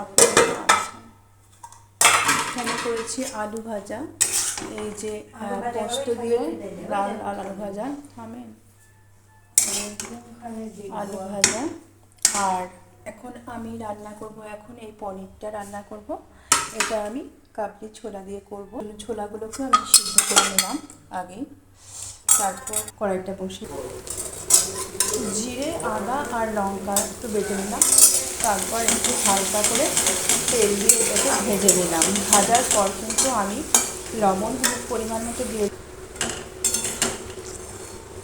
আপনাদের আছেন এখানে করেছি আলু ভাজা এই যে পোস্ত দিয়ে লাল লাল আলু ভাজা থামেন আলু ভাজা। আর এখন আমি রান্না করব এখন এই পনিরটা রান্না করব। এটা আমি কাবলি ছোলা দিয়ে করব। ছোলাগুলোকে আমি সিদ্ধ করে নিলাম আগে। তারপর কড়াইটা বসে জিরে আদা আর লঙ্কা একটু বেটে নিলাম। তারপর একটু হালকা করে তেল দিয়ে এটাকে ভেজে নিলাম। ভাজার পর কিন্তু আমি লবণ, হলুদ পরিমাণ মতো দিয়ে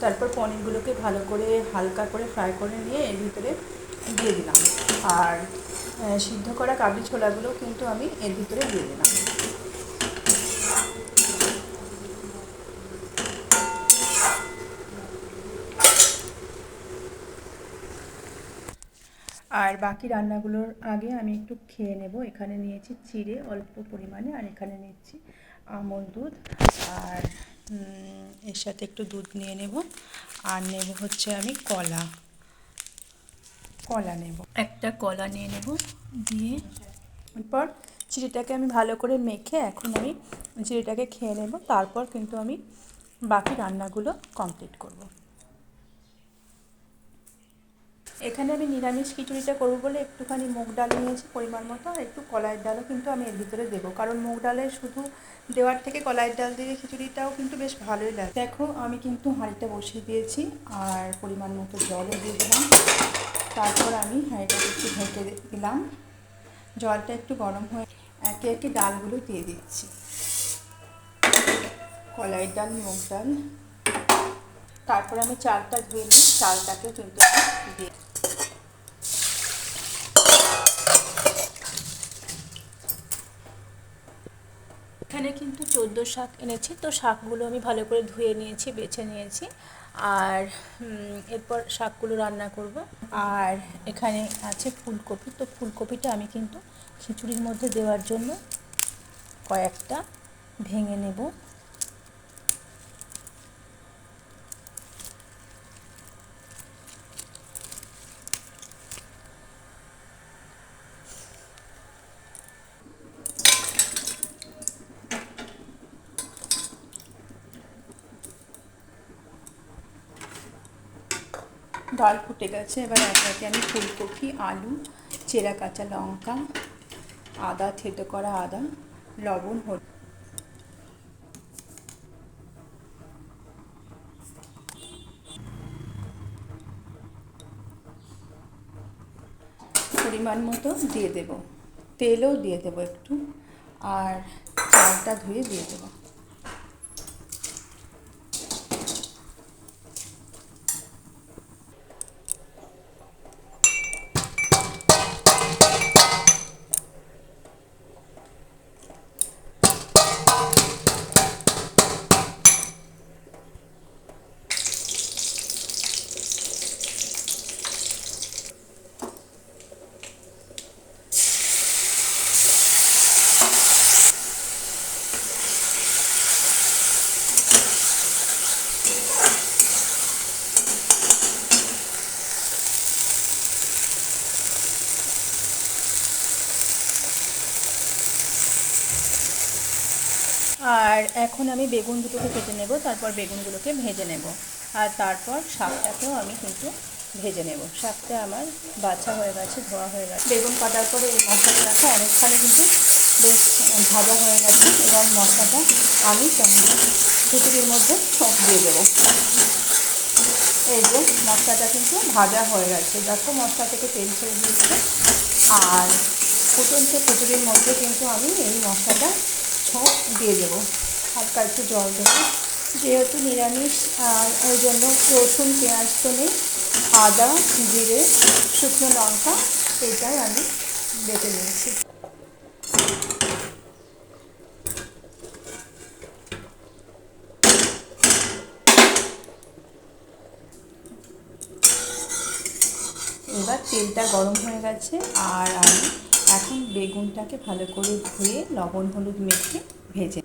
তারপর পনিরগুলোকে ভালো করে হালকা করে ফ্রাই করে নিয়ে এর ভিতরে দিয়ে দিলাম। আর সিদ্ধ করা কাবলি ছোলাগুলো কিন্তু আমি এর ভিতরে দিয়ে দিলাম। আর বাকি রান্নাগুলোর আগে আমি একটু খেয়ে নেব। এখানে নিয়েছি চিড়ে অল্প পরিমাণে আর এখানে নিচ্ছি আমল দুধ। আর এর সাথে একটু দুধ নিয়ে নেব। আর নেব হচ্ছে আমি কলা। কলা নেব। একটা কলা নিয়ে নেব দিয়ে এরপর চিড়েটাকে আমি ভালো করে মেখে এখন আমি চিড়েটাকে খেয়ে নেব। তারপর কিন্তু আমি বাকি রান্নাগুলো কমপ্লিট করব। এখানে আমি নিরামিষ খিচুড়িটা করব বলে একটুখানি মুগ ডাল নিয়েছি পরিমাণ মতো, আর একটু কলাইয়ের ডালও কিন্তু আমি এর ভিতরে দেবো। কারণ মুগ ডালে শুধু দেওয়ার থেকে কলাইয়ের ডাল দিয়ে খিচুড়িটাও কিন্তু বেশ ভালোই লাগে। দেখো, আমি কিন্তু হাঁড়িটা বসিয়ে দিয়েছি, আর পরিমাণ মতো জলও দিয়ে দিলাম। তারপর আমি হাঁড়িটাকে একটু ঢেকে দিলাম। জলটা একটু গরম হয়ে একে একে ডালগুলো দিয়ে দিচ্ছি। কলাইয়ের ডাল, মুগ ডাল। তারপর আমি চালটা ধুয়ে নিই চালটাকেও কিন্তু দিয়ে এখানে কিন্তু চোদ্দ শাক এনেছি। তো শাকগুলো আমি ভালো করে ধুয়ে নিয়েছি, বেছে নিয়েছি। আর এরপর শাকগুলো রান্না করব। আর এখানে আছে ফুলকপি। তো ফুলকপিটা আমি কিন্তু খিচুড়ির মধ্যে দেওয়ার জন্য কয়েকটা ভেঙে নেব। ডাল ফুটে গেছে, এবার একে একে আমি ফুলকপি, আলু, চেরা কাঁচা লঙ্কা, আদা, থেতো করা আদা, লবণ হলুদ পরিমাণ মতো দিয়ে দেব। তেলও দিয়ে দেবো একটু, আর চালটা ধুয়ে দিয়ে দেবো। আর এখন আমি বেগুন দুটোকে কেটে নেব, তারপর বেগুনগুলোকে ভেজে নেব। আর তারপর শাকটাকেও আমি কিন্তু ভেজে নেব। শাকটা আমার বাছা হয়ে গেছে, ধোয়া হয়ে গেছে। বেগুন কাটার পরে এই মশলাটা রাখা, অনেকখানি কিন্তু বেশ ভাজা হয়ে গেছে। এবং মশলাটা আমি খিচুড়ির মধ্যে সব দিয়ে দেবো। এই যে মশলাটা কিন্তু ভাজা হয়ে গেছে। দেখো মশলা থেকে তেল ছেড়ে দিয়েছে। আর ফুটন্ত খিচুড়ির মধ্যে কিন্তু আমি এই মশলাটা দিয়ে দেবো। হালকা একটু জল দেবো। যেহেতু নিরামিষ ওই জন্য রসুন, পেঁয়াজ, তো নেই, আদা, জিরে, শুকনো লঙ্কা, এটাই আমি বেটে নিয়েছি। এবার তেলটা গরম হয়ে গেছে, আর আমি এখন বেগুনটাকে ভালো করে ধুয়ে লবণ হলুদ মেখে ভেজে